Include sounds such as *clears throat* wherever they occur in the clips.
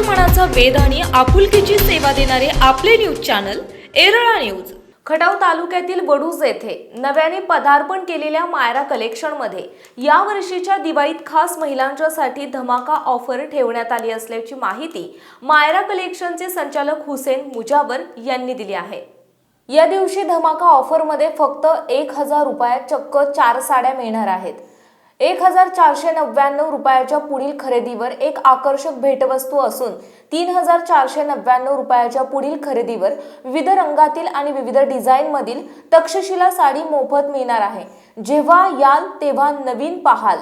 मनाचा वेद आणि आपुलकीची सेवा देणारे आपले news channel Erala news. Khatav तालुक्यातील वडूज येथे नव्याने पदार्पण केलेल्या मायरा कलेक्शनमध्ये या वर्षीच्या दिवाळीत खास महिलांच्यासाठी धमाका ऑफर ठेवण्यात आली असल्याची माहिती मायरा कलेक्शनचे संचालक हुसेन मुजाबर यांनी दिली आहे. या दिवशी धमाका ऑफरमध्ये फक्त एक हजार रुपयात चक्क चार साड्या मिळणार आहेत. एक हजार चारशे नव्याण्णव रुपयाच्या पुढील खरेदीवर एक आकर्षक भेटवस्तू असून तीन हजार चारशे नव्याण्णव रुपयाच्या पुढील खरेदीवर विविध रंगातील आणि विविध डिझाईनमधील तक्षशिला साडी मोफत मिळणार आहे. जेव्हा याल तेव्हा नवीन पाहाल.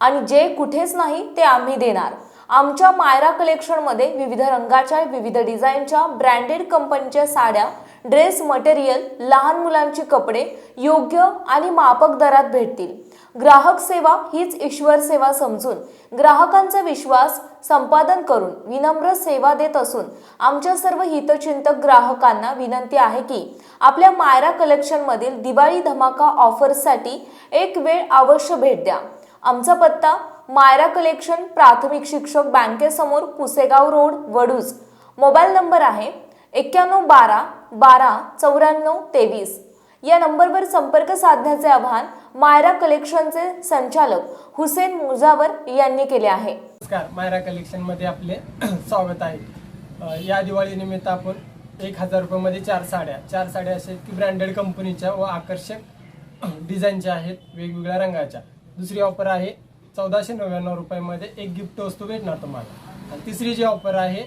आणि जे कुठेच नाही ते आम्ही देणार. आमच्या मायरा कलेक्शनमध्ये विविध रंगाच्या विविध डिझाईनच्या ब्रँडेड कंपनीच्या साड्या ड्रेस मटेरियल लहान मुलांची कपडे योग्य आणि मापक दरात भेटतील. ग्राहक सेवा हीच ईश्वर सेवा समजून ग्राहकांचा विश्वास संपादन करून विनम्र सेवा देत असून आमच्या सर्व हितचिंतक ग्राहकांना विनंती आहे की आपल्या मायरा कलेक्शनमधील दिवाळी धमाका ऑफर्ससाठी एक वेळ अवश्य भेट द्या. आमचा पत्ता मायरा कलेक्शन प्राथमिक शिक्षक बँकेसमोर Pusegaon road Vaduj. Mobile number आहे एक्क्याण्णव बारा बारा चौऱ्याण्णव तेवीस. या नंबरवर संपर्क साधण्याचे आवाहन मायरा कलेक्शनचे संचालक हुसेन मुजावर यांनी केले आहे. नमस्कार मायरा कलेक्शनमध्ये आपले *clears throat* स्वागत आहे. या दिवाळीनिमित्त आपण एक हजार रुपयामध्ये चार साड्या चार साड्या अशा की ब्रँडेड कंपनीच्या व आकर्षक *clears throat* डिझाईनच्या आहेत वेगवेगळ्या रंगाच्या. दुसरी ऑफर आहे चौदाशे नव्याण्णव रुपयामध्ये एक गिफ्ट वस्तू भेटणार तुम्हाला. आणि तिसरी जी ऑफर आहे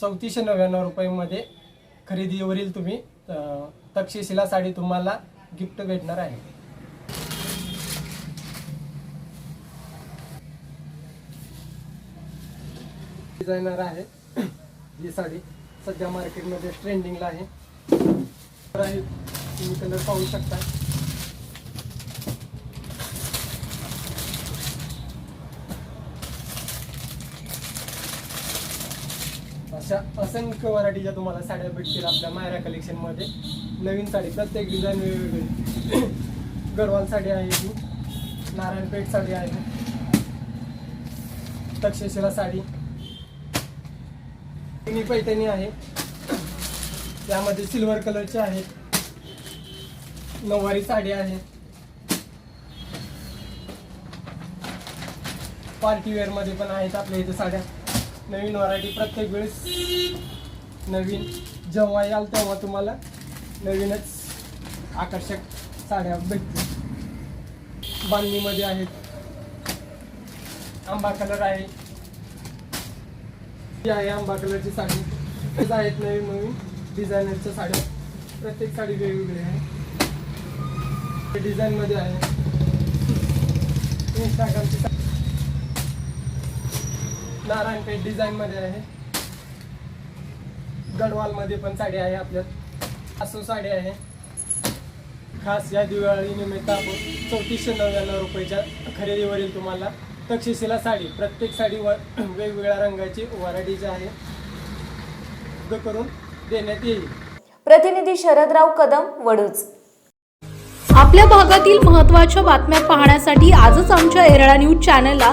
चौतीसशे नव्याण्णव रुपयामध्ये खरेदीवरील तुम्ही तक्षशिला साडी तुम्हाला गिफ्ट भेटणार आहे. डिझायनर आहे ही साडी. सध्या मार्केटमध्ये ट्रेंडिंगला आहे. आहे तुम्ही कलर पाहू शकता. अशा असंख्य व्हरायटीच्या तुम्हाला साड्या भेटतील आपल्या मायरा कलेक्शनमध्ये. नवीन साडी प्रत्येक डिझाईन वेगवेगळी. *coughs* गरवाल साडी आहे ही. नारायणपेठ साडी आहे. तक्षशिला साडी. तिन्ही पैठणी आहे. त्यामध्ये सिल्वर कलरची आहे. नऊवारी साडी आहे. पार्टी पण आहेत आपल्या इथे साड्या. नवीन व्हरायटी प्रत्येक वेळेस नवीन जेव्हा याल तेव्हा तुम्हाला नवीनच आकर्षक साड्या भेटतील. बांधणीमध्ये आहेत. आंबा कलर आहे. ही आहे आंबा कलरची साडी आहेत नवीन नवीन डिझायनरच्या साड्या. प्रत्येक साडी वेगवेगळी आहे. डिझाईनमध्ये आहे. इंस्टाग्रामची साडी. नारायणपेठ डिझाईन मध्ये आहे. गडवाल मध्ये पण साडी आहे आपल्यात. असो साडी आहे. खास या दिवाळी निमित्त आपण चौतीसशे नव्याण्णव रुपयाच्या खरेदीवरील तुम्हाला तक्षशिला साडी प्रत्येक साडीवर *clears throat* वेगवेगळ्या रंगाची व्हरायटीची आहे. करून देण्यात येईल. प्रतिनिधी शरदराव कदम वडूज. आपल्या भागातील महत्त्वाच्या बातम्या पाहण्यासाठी आजच आमच्या एरळा न्यूज चॅनलला